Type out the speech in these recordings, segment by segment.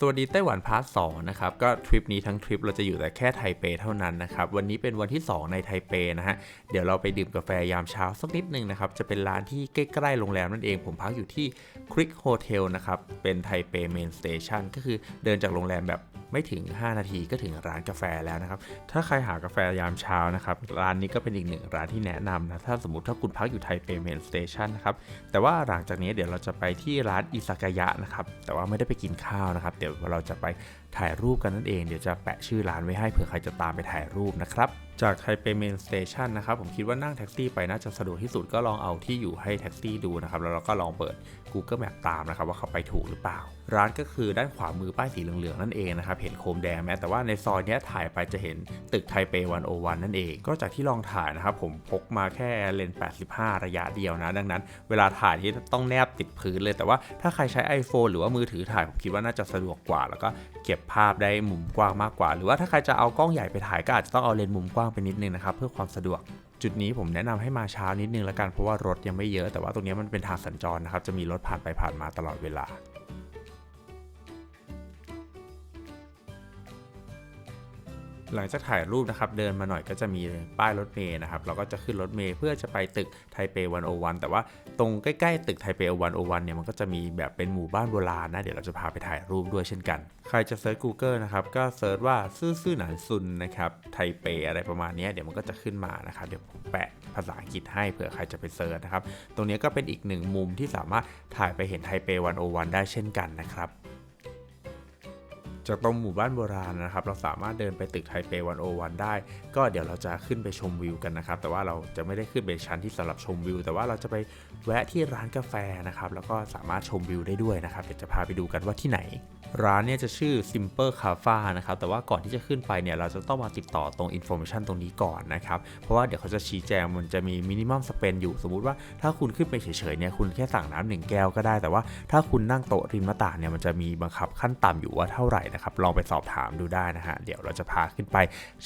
สวัสดีไต้หวันพาร์ทสองนะครับก็ทริปนี้ทั้งทริปเราจะอยู่แต่แค่ไทเปเท่านั้นนะครับวันนี้เป็นวันที่ 2 ในไทเปนะฮะเดี๋ยวเราไปดื่มกาแฟยามเช้าสักนิดหนึงนะครับจะเป็นร้านที่ใกล้ๆโรงแรมนั่นเอง ผมพักอยู่ที่คริกโฮเทลนะครับเป็นไทเปเมนสเตชันก็คือเดินจากโรงแรมแบบไม่ถึง 5 นาทีก็ถึงร้านกาแฟแล้วนะครับ ถ้าใครหากาแฟยามเช้านะครับ ร้านนี้ก็เป็นอีกหนึ่งร้านที่แนะนำนะ ถ้าสมมติถ้าคุณพักอยู่ไทเปเมนสเตชันนะครับ แต่ว่าหลังจากนี้เดี๋ยวเราจะไปที่ร้านอิซากายะนะครับ แต่ว่าไม่ได้ไปกินข้าวนะครับ เดี๋ยวเราจะไปถ่ายรูปกันนั่นเอง เดี๋ยวจะแปะชื่อร้านไว้ให้เผื่อใครจะตามไปถ่ายรูปนะครับ จากไทเปเมนสเตชันนะครับผมคิดว่านั่งแท็กซี่ไปน่าจะสะดวกที่สุดก็ลองเอาที่อยู่ให้แท็กซี่ดูนะครับแล้วเราก็ลองเปิด Google Map ตามนะครับว่าเขาไปถูกหรือเปล่า ร้านก็คือด้านขวามือป้ายสีเหลืองๆนั่นเองนะครับเห็นโคมแดงแม้แต่ว่าในซอยนี้ถ่ายไปจะเห็นตึกไทเปวันโอวันนั่นเอง ก็จากที่ลองถ่ายนะครับผมพกมาแค่เลนส์ 85 ระยะเดียวนะ ดังนั้น เวลาถ่ายที่ต้องแนบติดพื้นเลย แต่ว่าถ้าใครใช้ iPhone หรือว่ามือถือถ่ายผมคิดว่าน่าจะสะดวกกว่า แล้วก็เก็บภาพได้มุมกว้างมากกว่า หรือว่าถ้าใครจะเอากล้องใหญ่ไปถ่ายก็อาจจะต้องเอาเลนส์มุมกว้างไปนิดนึงนะครับเพื่อความสะดวก จุดนี้ผมแนะนำให้มาเช้านิดนึงละกันเพราะว่ารถยังไม่เยอะแต่ว่าตรงนี้มันเป็นทางสัญจรนะครับจะมีรถผ่านไปผ่านมาตลอดเวลา หลังจากถ่ายรูปนะครับเดินมาหน่อยก็จะมีป้ายรถเมย์นะครับเราก็จะขึ้นรถเมย์เพื่อจะไปตึกไทเปวันโอวันแต่ว่าตรงใกล้ๆตึกไทเปวันโอวันเนี่ยมันก็จะมีแบบเป็นหมู่บ้านโบราณนะเดี๋ยวเราจะพาไปถ่ายรูปด้วยเช่นกัน ใครจะเซิร์ช Google นะครับก็เซิร์ชว่าซื่อซื่อหนานซุนนะครับไทเปอะไรประมาณนี้เดี๋ยวมันก็จะขึ้นมานะครับเดี๋ยวผมแปะภาษาอังกฤษให้เผื่อใครจะไปเซิร์ชนะครับตรงนี้ก็เป็นอีกหนึ่งมุมที่สามารถถ่ายไปเห็นไทเปวันโอวันได้เช่นกันนะครับ จากตรงหมู่บ้านโบราณนะครับ เราสามารถเดินไปตึกไทเปวันโอวันได้ ก็เดี๋ยวเราจะขึ้นไปชมวิวกันนะครับ แต่ว่าเราจะไม่ได้ขึ้นไปชั้นที่สำหรับชมวิว แต่ว่าเราจะไปแวะที่ร้านกาแฟนะครับ แล้วก็สามารถชมวิวได้ด้วยนะครับ เดี๋ยวจะพาไปดูกันว่าที่ไหน ร้านเนี่ยจะชื่อ Simple c a f a นะครับ แต่ว่าก่อนที่จะขึ้นไปเนี่ย เราจะต้องมาติดต่อตรง information ตรงนี้ก่อนนะครับ เพราะว่าเดี๋ยวเขาจะชี้แจงมันจะมี minimum spend อยู่ สมมุติว่าถ้าคุณขึ้นไปเฉยๆเนี่ย คุณแค่สั่งน้ำหนึ่งแก้วก็ได้ แต่ว่าถ้าคุณนั่งโต๊ะริมหน้าต่างเนี่ย มันจะมีบังคับขั้นต่ำอยู่ว่าเท่าไหร่นะครับลองไปสอบถามดูได้นะฮะเดี๋ยวเราจะพาขึ้นไป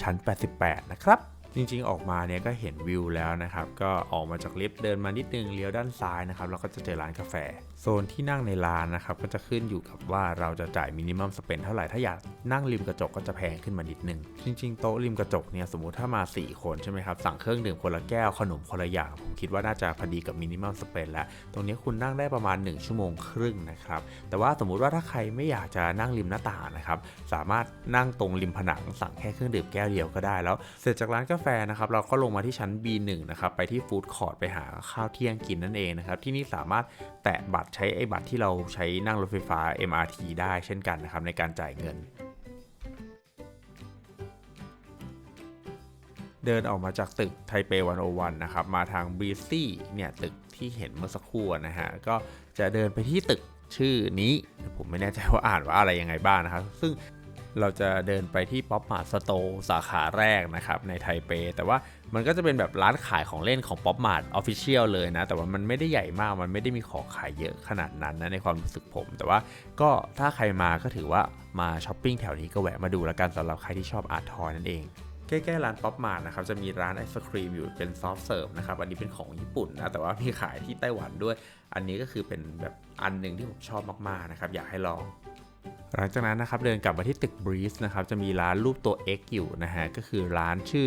ชั้น 88 นะครับ จริงๆ ออกมาเนี่ยก็เห็นวิวแล้วนะครับ ก็ออกมาจากลิฟต์เดินมานิดนึงเลี้ยวด้านซ้ายนะครับเราก็จะเจอร้านกาแฟ โซนที่นั่งในร้านนะครับ ก็จะขึ้นอยู่กับว่าเราจะจ่ายมินิมัมสเปนเท่าไหร่ ถ้าอยากนั่งริมกระจกก็จะแพงขึ้นมานิดนึง จริงๆ โต๊ะริมกระจกเนี่ยสมมุติถ้ามา 4 คนใช่ไหมครับ สั่งเครื่องดื่มคนละแก้วขนมคนละอย่าง ผมคิดว่าน่าจะพอดีกับมินิมัมสเปนแล้ว ตรงนี้คุณนั่งได้ประมาณ 1 ชั่วโมงครึ่งนะครับ แต่ว่าสมมุติว่าถ้าใครไม่อยากจะนั่งริมหน้าต่างนะครับ สามารถนั่งตรงริมผนังสั่งแค่เครื่องดื่มแก้วเดียวก็ได้แล้ว เสร็จจากร้านกาแฟนะครับเราก็ลงมาที่ชั้น B1 นะครับไปที่ฟู้ดคอร์ทไปหาข้าวเที่ยงกินนั่นเองนะครับที่นี่สามารถแตะบัตรใช้ไอ้บัตรที่เราใช้นั่งรถไฟฟ้า MRT ได้เช่นกันนะครับในการจ่ายเงิน เดินออกมาจากตึกไทเปวันโอวันนะครับมาทางบีซี่เนี่ยตึกที่เห็นเมื่อสักครู่นะฮะก็จะเดินไปที่ตึกชื่อนี้ ผมไม่แน่ใจว่าอ่านว่าอะไรยังไงบ้างนะครับ ซึ่ง เราจะเดินไปที่ป๊อปมาร์ทสโตสาขาแรกนะครับในไทเป แต่ว่ามันก็จะเป็นแบบร้านขายของเล่นของป๊อปมาร์ทออฟฟิเชียลเลยนะ แต่ว่ามันไม่ได้ใหญ่มาก มันไม่ได้มีของขายเยอะขนาดนั้นนะในความรู้สึกผม แต่ว่าก็ถ้าใครมาก็ถือว่ามาช้อปปิ้งแถวนี้ก็แวะมาดูแล้วกันสำหรับใครที่ชอบอาร์ตทอยนั่นเองใกล้ๆร้านป๊อปมาร์ทนะครับจะมีร้านไอศครีมอยู่เป็นซอฟต์เสิร์ฟนะครับอันนี้เป็นของญี่ปุ่นนะแต่ว่ามีขายที่ไต้หวันด้วย อันนี้ก็คือเป็นแบบอันหนึ่งที่ผมชอบมากๆนะครับอยากให้ลอง หลังจากนั้นนะครับเดินกลับมาที่ตึก Breeze นะครับจะมีร้านรูปตัว X อยู่นะฮะก็คือร้านชื่อ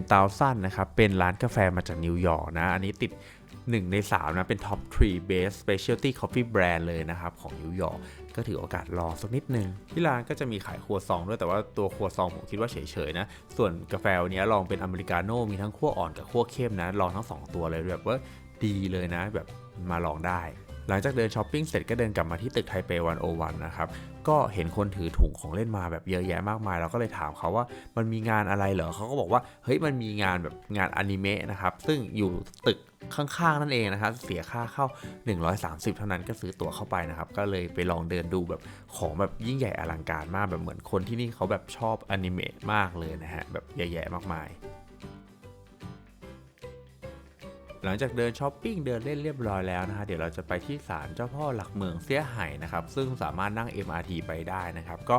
10,000นะครับเป็นร้านกาแฟมาจากนิวยอร์กนะอันนี้ติด 1 ใน 3 นะ เป็น Top 3 Best Specialty Coffee Brand เลยนะครับ ของนิวยอร์กก็ถือโอกาสรอสักนิดนึง ที่ร้านก็จะมีขายครัวซองด้วยแต่ว่าตัวครัวซองผมคิดว่าเฉยๆนะ ส่วนกาแฟวันนี้ลองเป็นอเมริกาโน่มีทั้งขั้วอ่อนกับขั้วเข้มนะลองทั้ง 2 ตัวเลยแบบว่าดีเลยนะ แบบมาลองได้ หลังจากเดินช้อปปิ้งเสร็จก็เดินกลับมาที่ตึกไทเปวันโอวันนะครับ ก็เห็นคนถือถุงของเล่นมาแบบเยอะแยะมากมาย เราก็เลยถามเขาว่ามันมีงานอะไรเหรอเขาก็บอกว่าเฮ้ยมันมีงานแบบงานอนิเมะนะครับ ซึ่งอยู่ตึกข้างๆนั่นเองนะครับ เสียค่าเข้า 130 เท่านั้นก็ซื้อตั๋วเข้าไปนะครับ ก็เลยไปลองเดินดูแบบของแบบยิ่งใหญ่อลังการมากแบบเหมือนคนที่นี่เขาแบบชอบอนิเมะมากเลยนะฮะแบบเยอะแยะมากมาย หลังจากเดินช้อปปิ้งเดินเล่นเรียบร้อยแล้วนะฮะเดี๋ยวเราจะไปที่ศาลเจ้าพ่อหลักเมืองเสียไห่นะครับซึ่งสามารถนั่ง MRT ไปได้นะครับก็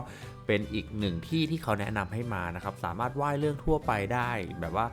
เป็นอีกหนึ่งที่ที่เขาแนะนำให้มานะครับสามารถไหว้เรื่องทั่วไปได้ แบบว่า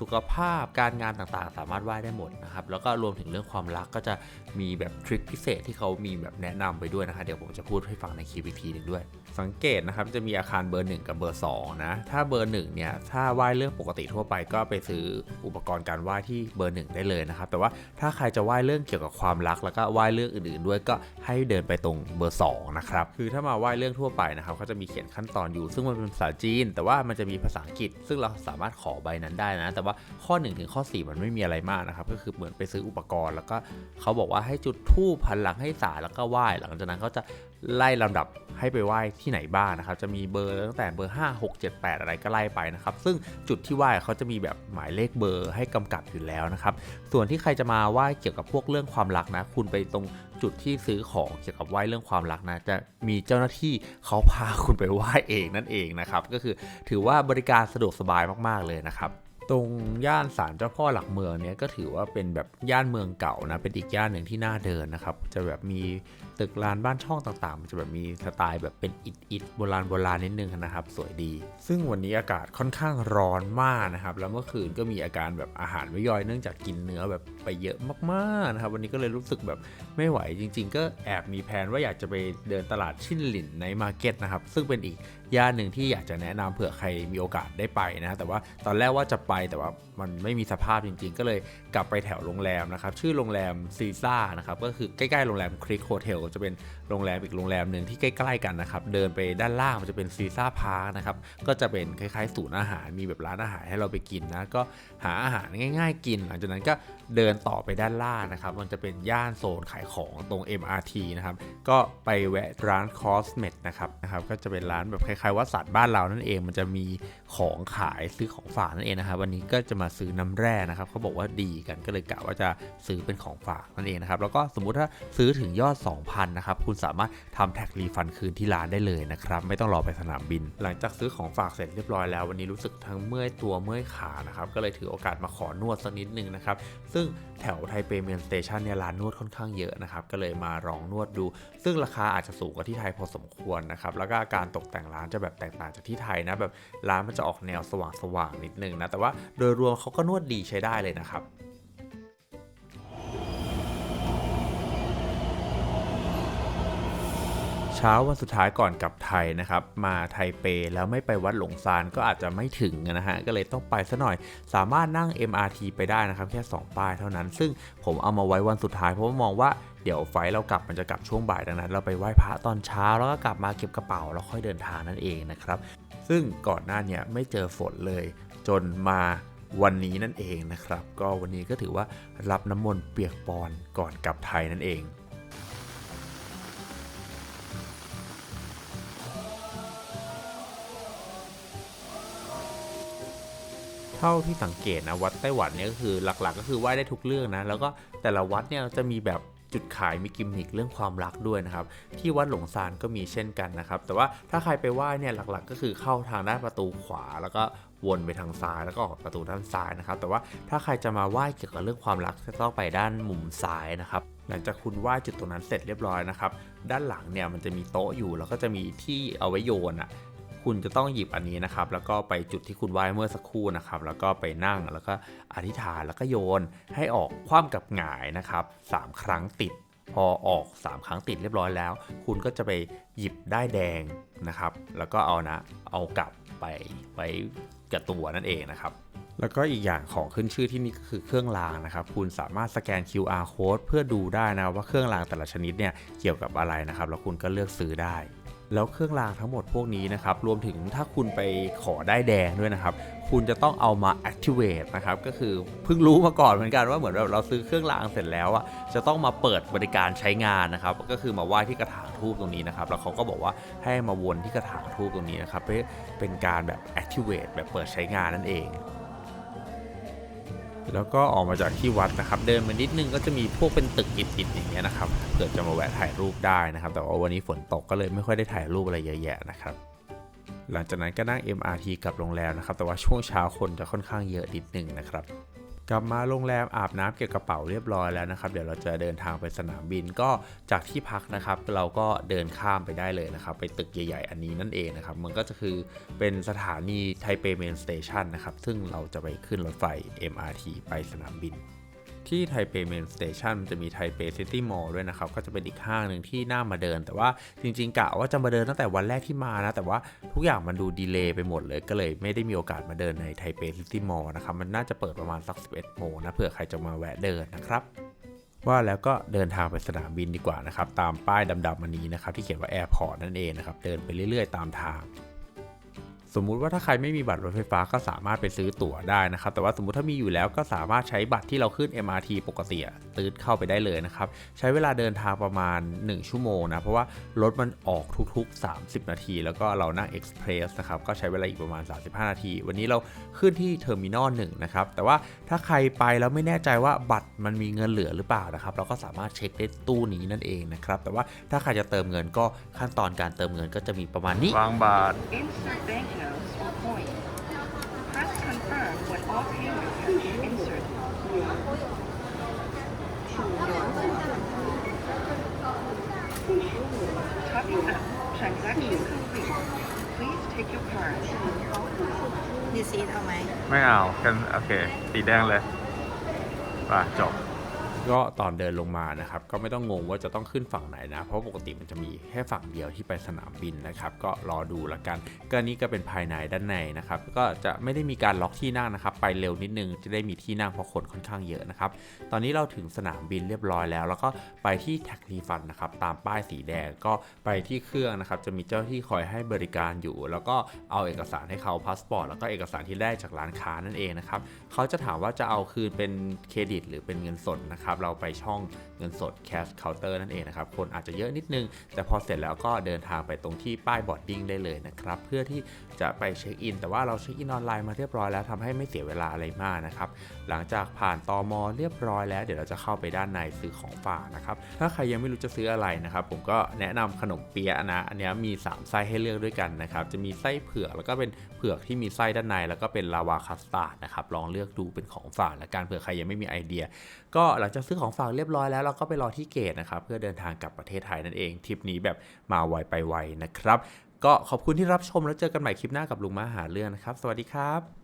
สุขภาพการงานต่างๆ สามารถไหว้ได้หมดนะครับแล้วก็รวมถึงเรื่องความรักก็จะมีแบบทริคพิเศษที่เขามีแบบแนะนำไปด้วยนะคะเดี๋ยวผมจะพูดให้ฟังในคลิปอีกทีหนึ่งด้วย สังเกตนะครับจะมีอาคารเบอร์ 1 กับเบอร์2นะถ้าเบอร์1เนี่ยถ้าไหว้เรื่องปกติทั่วไปก็ไปซื้ออุปกรณ์การไหว้ที่เบอร์ 1 ได้เลยนะครับแต่ว่าถ้าใครจะไหว้เรื่องเกี่ยวกับความรัก แล้วก็ไหว้เรื่องอื่นๆ ด้วยก็ให้เดินไปตรงเบอร์2นะครับคือถ้ามาไหว้เรื่องทั่วไปนะครับเขาจะมีเขียนขั้นตอนอยู่ ซึ่งมันเป็นภาษาจีน แต่ว่ามันจะมีภาษาอังกฤษ ซึ่งเราสามารถขอใบนั้นได้นะ แต่ว่าข้อ1ถึงข้อ4มันไม่มีอะไรมากนะครับก็คือเหมือนไปซื้ออุปกรณ์ แล้วก็เขาบอกว่าให้จุดธูปพันหลังให้สาแล้วก็ไหว้หลังจากนั้นเขาจะ ไล่ลำดับให้ไปไหว้ที่ไหนบ้างนะครับ จะมีเบอร์ตั้งแต่เบอร์ 5 6 7 8 อะไรก็ไล่ไปนะครับ ซึ่งจุดที่ไหว้เขาจะมีแบบหมายเลขเบอร์ให้กำกับอยู่แล้วนะครับ ส่วนที่ใครจะมาไหว้เกี่ยวกับพวกเรื่องความรักนะ คุณไปตรงจุดที่ซื้อของเกี่ยวกับไหว้เรื่องความรักนะ จะมีเจ้าหน้าที่เขาพาคุณไปไหว้เองนั่นเองนะครับ ก็คือถือว่าบริการสะดวกสบายมากๆเลยนะครับ ตรงย่านศาลเจ้าพ่อหลักเมืองเนี้ยก็ถือว่าเป็นแบบย่านเมืองเก่านะเป็นอีกย่านหนึ่งที่น่าเดินนะครับ จะแบบมีตึกลานบ้านช่องต่างๆ มันจะแบบมีสไตล์แบบเป็นอิฐอิฐโบราณโบราณนิดนึงนะครับ สวยดี ซึ่งวันนี้อากาศค่อนข้างร้อนมากนะครับ แล้วเมื่อคืนก็มีอาการแบบอาหารไม่ย่อยเนื่องจากกินเนื้อแบบไปเยอะมากๆนะครับวันนี้ก็เลยรู้สึกแบบไม่ไหวจริง ๆ ก็แอบมีแผนว่าอยากจะไปเดินตลาดชินหลินในมาร์เก็ตนะครับซึ่งเป็นอีก ย่านหนึ่งที่อยากจะแนะนำเผื่อใครมีโอกาสได้ไปนะแต่ว่าตอนแรกว่าจะไปแต่ว่ามันไม่มีสภาพจริง ๆ ก็เลยกลับไปแถวโรงแรมนะครับชื่อโรงแรมซีซ่านะครับก็คือใกล้ๆโรงแรมคริกโฮเทลจะเป็น โรงแรมอีกโรงแรมหนึ่งที่ใกล้ๆกันนะครับเดินไปด้านล่างมันจะเป็นซีซ่าพาร์คนะครับก็จะเป็นคล้ายๆศูนย์อาหารมีแบบร้านอาหารให้เราไปกินนะก็หาอาหารง่ายๆ กิน หลังจากนั้นก็เดินต่อไปด้านล่างนะครับมันจะเป็นย่านโซนขายของตรง MRT นะครับก็ไปแวะร้าน Cosmet นะครับนะครับก็จะเป็นร้านแบบคล้ายๆวัดสัตว์บ้านเรานั่นเองมันจะมีของขายซื้อของฝากนั่นเองนะครับวันนี้ก็จะมาซื้อน้ำแร่นะครับเขาบอกว่าดีกันก็เลยกะว่าจะซื้อเป็นของฝากนั่นเองนะครับแล้วก็สมมุติถ้าซื้อถึงยอด 2,000นะครับคุณสามารถทำแท็กรีฟันคืนที่ร้านได้เลยนะครับไม่ต้องรอไปสนามบิน หลังจากซื้อของฝากเสร็จเรียบร้อยแล้ววันนี้รู้สึกทั้งเมื่อยตัวเมื่อยขานะครับก็เลยถือโอกาสมาขอนวดสักนิดนึงนะครับซึ่งแถวไทเปเมนสเตชันเนี่ยร้านนวดค่อนข้างเยอะนะครับก็เลยมาลองนวดดู ซึ่งราคาอาจจะสูงกว่าที่ไทยพอสมควรนะครับแล้วก็การตกแต่งร้านจะแบบแตกต่างจากที่ไทยนะแบบร้านมันจะออกแนวสว่างๆนิดนึงนะแต่ว่าโดยรวมเขาก็นวดดีใช้ได้เลยนะครับ เช้าวันสุดท้ายก่อนกลับไทยนะครับมาไทเปแล้วไม่ไปวัดหลงซานก็อาจจะไม่ถึงนะฮะก็เลยต้องไปซะหน่อย สามารถนั่ง MRT ไปได้นะครับแค่ 2 ป้ายเท่านั้น ซึ่งผมเอามาไว้วันสุดท้ายเพราะมองว่าเดี๋ยวไฟล์เรากลับมันจะกลับช่วงบ่ายดังนั้น เราไปไหว้พระตอนเช้าแล้วก็กลับมาเก็บกระเป๋าแล้วค่อยเดินทางนั่นเองนะครับซึ่งก่อนหน้าเนี้ยไม่เจอฝนเลย จนมาวันนี้นั่นเองนะครับ ก็วันนี้ก็ถือว่ารับน้ำมนต์เปียกปอนก่อนกลับไทยนั่นเอง เท่าที่สังเกตนะวัดไต้หวันเนี่ยก็คือหลักๆ ก็คือไหว้ได้ทุกเรื่องนะแล้วก็แต่ละวัดเนี่ยจะมีแบบจุดขายมีกิมมิคเรื่องความรักด้วยนะครับ ที่วัดหลงซานก็มีเช่นกันนะครับ แต่ว่าถ้าใครไปไหว้เนี่ยหลักๆ ก็คือเข้าทางด้านประตูขวา แล้วก็วนไปทางซ้ายแล้วก็ออกประตูด้านซ้ายนะครับ แต่ว่าถ้าใครจะมาไหว้เกี่ยวกับเรื่องความรักจะต้องไปด้านมุมซ้ายนะครับหลังจากคุณไหว้จุดตรงนั้นเสร็จเรียบร้อยนะครับ ด้านหลังเนี่ยมันจะมีโต๊ะอยู่แล้วก็จะมีที่เอาไว้โยนอะ คุณจะต้องหยิบอันนี้นะครับ แล้วก็ไปจุดที่คุณไหว้เมื่อสักครู่นะครับ แล้วก็ไปนั่งแล้วก็อธิษฐานแล้วก็โยนให้ออกคว่ำกับหงายนะครับสามครั้งติด พอออก 3 ครั้งติดเรียบร้อยแล้ว คุณก็จะไปหยิบได้แดงนะครับ แล้วก็เอานะเอากลับไปไว้กับตัวนั่นเองนะครับแล้วก็อีกอย่างของขึ้นชื่อที่นี่ก็คือเครื่องรางนะครับ คุณสามารถสแกน QR code เพื่อดูได้นะว่าเครื่องรางแต่ละชนิดเนี่ยเกี่ยวกับอะไรนะครับ แล้วคุณก็เลือกซื้อได้ แล้วเครื่องรางทั้งหมดพวกนี้นะครับ รวมถึงถ้าคุณไปขอได้แดงด้วยนะครับ คุณจะต้องเอามา activate นะครับ ก็คือเพิ่งรู้มาก่อนเหมือนกันว่าเหมือนแบบเราซื้อเครื่องรางเสร็จแล้วอะจะต้องมาเปิดบริการใช้งานนะครับ ก็คือมาไหว้ที่กระถางทูบตรงนี้นะครับ แล้วเขาก็บอกว่าให้มาวนที่กระถางทูบตรงนี้นะครับเพื่อเป็นการแบบ activate แบบเปิดใช้งานนั่นเอง แล้วก็ออกมาจากที่วัดนะครับ เดินมานิดนึงก็จะมีพวกเป็นตึกอิดๆอย่างเงี้ยนะครับเผื่อจะมาแวะถ่ายรูปได้นะครับ แต่ว่าวันนี้ฝนตกก็เลยไม่ค่อยได้ถ่ายรูปอะไรเยอะแยะนะครับ หลังจากนั้นก็นั่ง MRT กลับโรงแรมนะครับ แต่ว่าช่วงเช้าคนจะค่อนข้างเยอะนิดนึงนะครับ กลับมาโรงแรมอาบน้ำเก็บกระเป๋าเรียบร้อยแล้วนะครับ เดี๋ยวเราจะเดินทางไปสนามบินก็จากที่พักนะครับ เราก็เดินข้ามไปได้เลยนะครับ ไปตึกใหญ่ๆ อันนี้นั่นเองนะครับ มันก็จะคือเป็นสถานีไทเปเมนสเตชันนะครับ ซึ่งเราจะไปขึ้นรถไฟ MRT ไปสนามบิน ที่ไทเปเมนสเตชันจะมีไทเปซิตี้มอลล์ด้วยนะครับ ก็จะเป็นอีกห้างหนึ่งที่น่ามาเดิน แต่ว่าจริงๆกะว่าจะมาเดินตั้งแต่วันแรกที่มานะ แต่ว่าทุกอย่างมันดูดีเลย์ไปหมดเลย ก็เลยไม่ได้มีโอกาสมาเดินในไทเปซิตี้มอลล์นะครับ มันน่าจะเปิดประมาณสัก 11 โมงนะ เผื่อใครจะมาแวะเดินนะครับว่าแล้วก็เดินทางไปสนามบินดีกว่านะครับ ตามป้ายดำๆอันนี้นะครับ ที่เขียนว่าแอร์พอร์ตนั่นเองนะครับ เดินไปเรื่อยๆ ตามทาง สมมุติว่าถ้าใครไม่มีบัตรรถไฟฟ้าก็สามารถไปซื้อตั๋วได้นะครับ แต่ว่าสมมติถ้ามีอยู่แล้วก็สามารถใช้บัตรที่เราขึ้น MRT ปกติตืดเข้าไปได้เลยนะครับ ใช้เวลาเดินทางประมาณ 1 ชั่วโมงนะ เพราะว่ารถมันออกทุกๆ 30 นาที แล้วก็เรานั่ง Express นะครับ ก็ใช้เวลาอีกประมาณ 35 นาที วันนี้เราขึ้นที่เทอร์มินอลหนึ่งนะครับ แต่ว่าถ้าใครไปแล้วไม่แน่ใจว่าบัตรมันมีเงินเหลือหรือเปล่านะครับ เราก็สามารถเช็คได้ตู้นี้นั่นเองนะครับ แต่ว่าถ้าใครจะเติมเงินก็ขั้นตอนการเติมเงินก็จะมีประมาณนี้วางบาท Insert banknotes or coins. Press confirm when all payments have been inserted. Topping up. Transaction complete. Please take your card. ดีซีเอาไหม ไม่เอากันโอเค สีแดงเลยป่ะจบ ก็ตอนเดินลงมานะครับก็ไม่ต้องงงว่าจะต้องขึ้นฝั่งไหนนะ เพราะปกติมันจะมีแค่ฝั่งเดียวที่ไปสนามบินนะครับก็รอดูละกันก็นนี้ก็เป็นภายในด้านในนะครับก็จะไม่ได้มีการล็อกที่นั่งนะครับ ไปเร็วนิดนึงจะได้มีที่นั่งเพราะคนค่อนข้างเยอะนะครับตอนนี้เราถึงสนามบินเรียบร้อยแล้ว แล้วก็ไปที่แท็กรีฟันนะครับตามป้ายสีแดงก็ไปที่เครื่องนะครับจะมีเจ้าที่คอยให้บริการอยู่ แล้วก็เอาเอกสารให้เขาพาสปอร์ตแล้วก็เอกสารที่ได้จากร้านค้านั่นเองนะครับเขาจะถามว่าจะเอาคืนเป็นเครดิต หรือเป็นเงินสดนะครับเราไปช่องเงินสด cash counter นั่นเองนะครับคนอาจจะเยอะนิดนึง แต่พอเสร็จแล้วก็เดินทางไปตรงที่ป้ายบอร์ดดิ้งได้เลยนะครับเพื่อที่จะไปเช็คอิน แต่ว่าเราเช็คอินออนไลน์มาเรียบร้อยแล้วทำให้ไม่เสียเวลาอะไรมากนะครับหลังจากผ่านตอมเรียบร้อยแล้วเดี๋ยวเราจะเข้าไปด้านในซื้อของฝากนะครับถ้าใครยังไม่รู้จะซื้ออะไรนะครับผมก็แนะนำขนมเปี๊ยะนะอันนี้มี 3 ไส้ให้เลือกด้วยกันนะครับจะมีไส้เผือกแล้วก็เป็นเผือกที่มีไส้ด้านใน แล้วก็เป็นลาวาคัสตาร์ดนะครับลองเลือกดูเป็นของฝากและกันเผื่อใครยังไม่มีไอเดีย ก็หลังจากซื้อของฝากเรียบร้อยแล้วเราก็ไปรอที่เกตนะครับ เพื่อเดินทางกลับประเทศไทยนั่นเองทริปนี้แบบมาไวไปไวนะครับ ก็ขอบคุณที่รับชมแล้วเจอกันใหม่คลิปหน้ากับลุงมาหาเรื่องนะครับ สวัสดีครับ